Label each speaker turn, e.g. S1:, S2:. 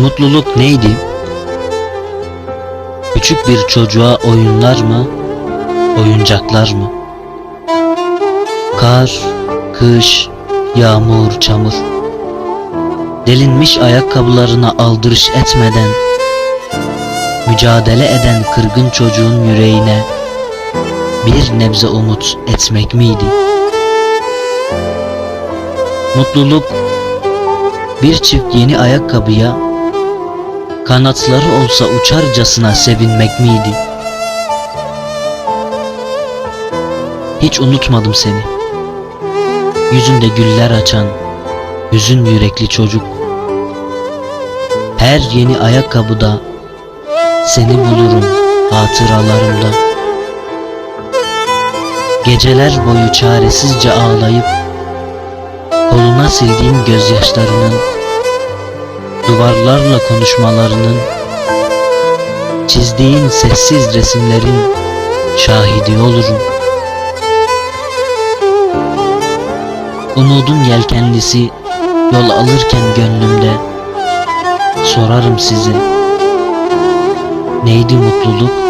S1: Mutluluk neydi? Küçük bir çocuğa oyunlar mı? Oyuncaklar mı? Kar, kış, yağmur, çamur. Delinmiş ayakkabılarına aldırış etmeden mücadele eden kırgın çocuğun yüreğine bir nebze umut etmek miydi? Mutluluk bir çift yeni ayakkabıya kanatları olsa uçarcasına sevinmek miydi? Hiç unutmadım seni. Yüzünde güller açan, hüzün yürekli çocuk. Her yeni ayakkabıda seni bulurum hatıralarımda. Geceler boyu çaresizce ağlayıp koluna sildiğin gözyaşlarının duvarlarla konuşmalarının çizdiğin sessiz resimlerin şahidi olurum. Umudun yelkenlisi yol alırken gönlümde sorarım size neydi mutluluk